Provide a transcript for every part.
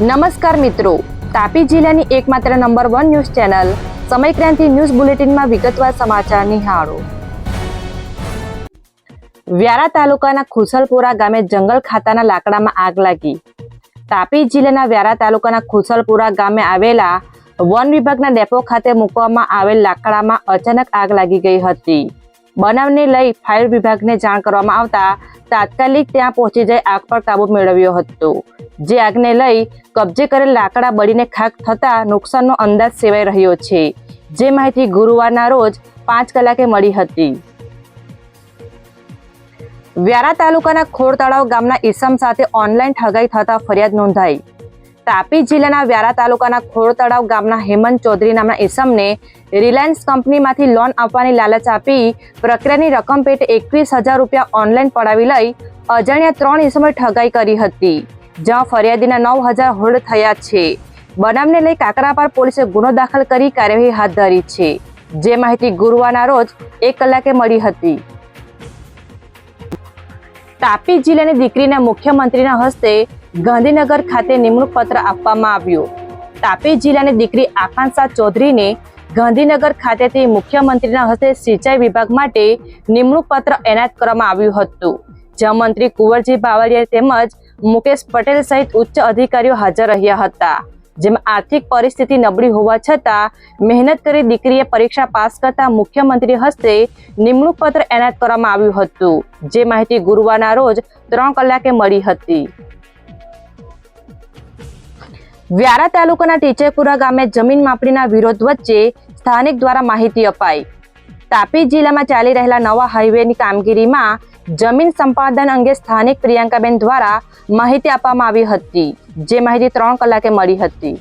નમસ્કાર મિત્રો. તાપી જિલ્લાની એકમાત્ર number one news channel Samaykranti news બુલેટિનમાં વિગતવાર સમાચાર નિહાળો. વ્યારા તાલુકાના ખુસલપુરા ગામે જંગલ ખાતાના લાકડામાં આગ લાગી. તાપી જિલ્લાના વ્યારા તાલુકાના ખુસલપુરા ગામે આવેલા વન વિભાગના ડેપો ખાતે મૂકવામાં આવેલ લાકડામાં અચાનક આગ લાગી ગઈ હતી. બનાવને લઈ ફાયર વિભાગને જાણ કરવામાં આવતા તાત્કાલિક ત્યાં પહોંચી જઈ આગ પર કાબુ મેળવ્યો હતો. જે આગને લઈ કબજે કરેલ લાકડા બળીને ખાક થતા નુકસાનનો અંદાજ સેવાઈ રહ્યો છે. જે માહિતી ગુરુવારના રોજ પાંચ કલાકે મળી હતી. વ્યારા તાલુકાના ખોડ તળાવ ગામના ઈસમ સાથે ઓનલાઈન ઠગાઈ થતા ફરિયાદ નોંધાઈ. તાપી જિલ્લાના વ્યારા તાલુકાના ખોડ તળાવ ગામના હેમંત ચૌધરી નામના ઈસમને રિલાયન્સ કંપનીમાંથી લોન આપવાની લાલચ આપી પ્રક્રિયાની રકમ પેટે એકવીસ હજાર રૂપિયા ઓનલાઈન પડાવી લઈ અજાણ્યા ત્રણ ઇસમે ઠગાઈ કરી હતી, જ્યાં ફરિયાદીના નવ હજાર હોલ્ડ થયા છે. બનાવને લઈ કાકરાપાર પોલીસે ગુનો દાખલ કરી કાર્યવાહી હાથ ધરી છે. જે માહિતી ગુરુવારના રોજ એક કલાકે મળી હતી. તાપી જિલ્લાની દીકરીના મુખ્યમંત્રીના હસ્તે ગાંધીનગર ખાતે નિમણૂક પત્ર આપવામાં આવ્યું. તાપી જિલ્લાની દીકરી આકાંક્ષા ચૌધરીને ગાંધીનગર ખાતેથી મુખ્યમંત્રીના હસ્તે સિંચાઈ વિભાગ માટે નિમણૂક પત્ર એનાયત કરવામાં આવ્યું હતું. જ્યાં મંત્રી કુંવરજી બાવળિયા તેમજ મુકેશ પટેલ સહિત ઉચ્ચ અધિકારીઓ હાજર રહ્યા હતા. જેમાં આર્થિક પરિસ્થિતિ નબળી હોવા છતાં, મહેનત કરી દીકરીએ પરીક્ષા પાસ કરતા મુખ્યમંત્રી હસ્તે નિમણૂક પત્ર એનાયત કરવામાં આવ્યું હતું, જે માહિતી ગુરુવારના રોજ ત્રણ કલાકે મળી હતી. વ્યારા તાલુકાના ટીચરપુરા ગામે જમીન માપણીના વિરોધ વચ્ચે સ્થાનિક દ્વારા માહિતી અપાઈ. તાપી જિલ્લામાં ચાલી રહેલા નવા હાઈવેની કામગીરીમાં જમીન સંપાદન અંગે સ્થાનિક પ્રિયંકાબેન દ્વારા માહિતી આપવામાં આવી હતી. જે માહિતી ત્રણ કલાકે મળી હતી.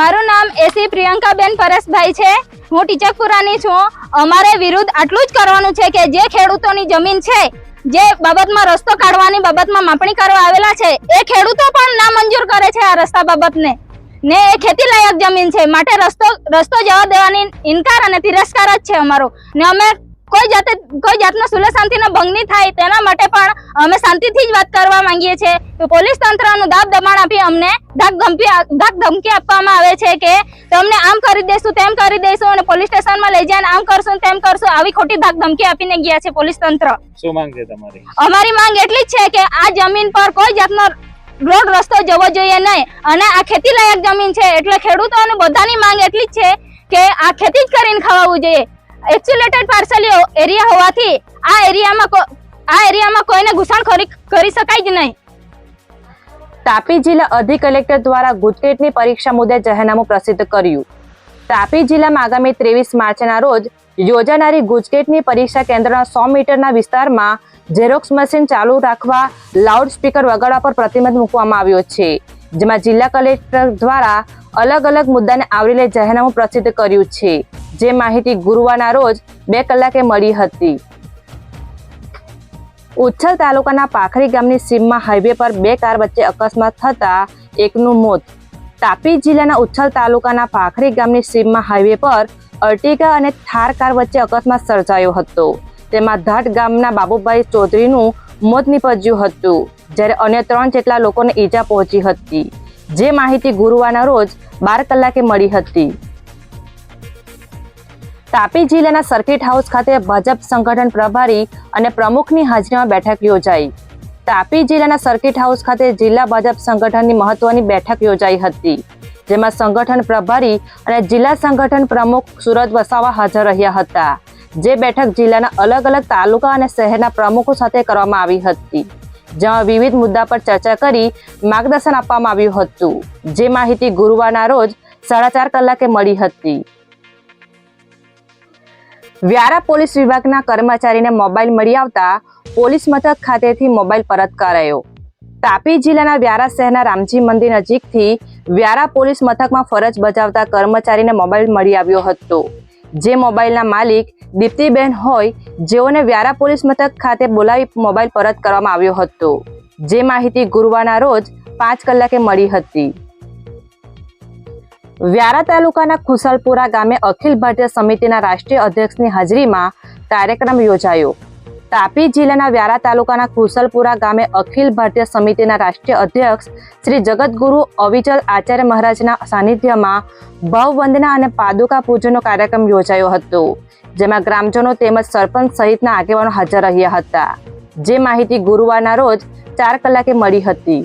મારું નામ એસી પ્રિયંકાબેન પરેશભાઈ છે. હું ટીચકપુરાની છું. અમારે વિરુદ્ધ આટલું જ કરવાનું છે કે જે ખેડૂતોની જમીન છે જે બાબતમાં રસ્તો કાઢવાની બાબતમાં માપણી કરવા આવેલા છે એ ખેડૂતો પણ ના મંજૂર કરે છે આ રસ્તા બાબતને. ને એ ખેતી લાયક જમીન છે. માટે રસ્તો રસ્તો જવા દેવાની ઇનકાર અને તિરસ્કાર જ છે અમારો. ને અમે કોઈ જાતે કોઈ જાતનો સુલે શાંતિનો ભંગ નહીં થાય. તેના માટે પણ અમે શાંતિથી જ વાત કરવા માંગીએ છીએ તો પોલીસ તંત્રનું દાબ દબાણ આપી અમને ધાક ધમકી ધાક ધમકી આપવામાં આવે છે કે તમને આમ કરી દેશું તેમ કરી દઈશું અને પોલીસ સ્ટેશનમાં લઈ જઈને આમ કરશું તેમ કરશું. આવી ખોટી ધાક ધમકી આપીને ગયા છે પોલીસ તંત્ર. શું માંગ છે તમારી? અમારી માંગ એટલી જ છે કે આ જમીન પર કોઈ જાતનો રોડ રસ્તો જવો જોઈએ નહીં. અને આ ખેતી લાયક જમીન છે. એટલે ખેડૂતોને બધાની માંગ એટલી જ છે કે આ ખેતી જ કરીને ખવાવું જોઈએ. એક્સ્યુલેટેડ પાર્સલીઓ એરિયા હોવાથી આ એરિયામાં આ એરિયામાં કોઈને ઘૂસણખોરી કરી શકાય જ નહીં. તાપી જિલ્લા અધિક કલેક્ટર દ્વારા ગુજકેટની પરીક્ષા મુદ્દે જાહેરનામું પ્રસિદ્ધ કર્યું. તાપી જિલ્લામાં આગામી ત્રેવીસ માર્ચના રોજ યોજાનારી ગુજકેટની પરીક્ષા કેન્દ્રના સો મીટરના વિસ્તારમાં ઝેરોક્સ મશીન ચાલુ રાખવા લાઉડ સ્પીકર વગાડવા પર પ્રતિબંધ મૂકવામાં આવ્યો છે, જેમાં જિલ્લા કલેક્ટર દ્વારા અલગ અલગ મુદ્દાને આવરી લઈ જાહેરનામું પ્રસિદ્ધ કર્યું છે, જે માહિતી ગુરુવારના રોજ બે કલાકે મળી હતી. ઉચ્છલ તાલુકાના પાખરી ગામની સીમમાં હાઈવે પર બે કાર વચ્ચે અકસ્માત થતા એકનું મોત તાપી જિલ્લાના ઉચ્છલ તાલુકાના પાખરી ગામની સીમમાં હાઈવે પર અર્ટિગા અને થાર કાર વચ્ચે અકસ્માત સર્જાયો હતો. તેમાં ધાટ ગામના બાબુભાઈ ચૌધરીનું મોત નીપજ્યું હતું, જ્યારે અન્ય ત્રણ જેટલા લોકોને ઈજા પહોંચી હતી. જે માહિતી ગુરુવારના રોજ બાર કલાકે મળી હતી. તાપી જિલ્લાના સર્કિટ હાઉસ ખાતે ભાજપ સંગઠન પ્રભારી અને પ્રમુખની હાજરીમાં બેઠક યોજાઈ. તાપી જિલ્લાના સર્કિટ હાઉસ ખાતે જિલ્લા ભાજપ સંગઠનની મહત્વની બેઠક યોજાઈ હતી, જેમાં સંગઠન પ્રભારી અને જિલ્લા સંગઠન પ્રમુખ સુરત વસાવા હાજર રહ્યા હતા. જે બેઠક જિલ્લાના અલગ અલગ તાલુકા અને શહેરના પ્રમુખો સાથે કરવામાં આવી હતી, જેમાં વિવિધ મુદ્દા પર ચર્ચા કરી માર્ગદર્શન આપવામાં આવ્યું હતું. જે માહિતી ગુરુવારના રોજ સાડા ચાર કલાકે મળી હતી. વ્યારા પોલીસ વિભાગના કર્મચારીને મોબાઈલ મળી આવતા પોલીસ મથક ખાતેથી મોબાઈલ પરત કરાયો. તાપી જિલ્લાના વ્યારા શહેરના રામજી મંદિર નજીકથી વ્યારા પોલીસ મથકમાં ફરજ બજાવતા કર્મચારીને મોબાઈલ મળી આવ્યો હતો. જે મોબાઈલના માલિક દીપ્તિબેન હોય, જેઓને વ્યારા પોલીસ મથક ખાતે બોલાવી મોબાઈલ પરત કરવામાં આવ્યો હતો. જે માહિતી ગુરુવારના રોજ પાંચ કલાકે મળી હતી. વ્યારા તાલુકાના ખુસલપુરા ગામે અખિલ ભારતીય સમિતિના રાષ્ટ્રીય અધ્યક્ષની હાજરીમાં કાર્યક્રમ યોજાયો. તાપી જિલ્લાના વ્યારા તાલુકાના કુશલપુરા ગામે અખિલ ભારતીય સમિતિના રાષ્ટ્રીય અધ્યક્ષ શ્રી જગતગુરુ અવિચલ આચાર્ય મહારાજના સાનિધ્યમાં ભાવવંદના અને પાદુકા પૂજનનો કાર્યક્રમ યોજાયો હતો, જેમાં ગ્રામજનો તેમજ સરપંચ સહિતના આગેવાનો હાજર રહ્યા હતા. જે માહિતી ગુરુવારના રોજ ચાર કલાકે મળી હતી.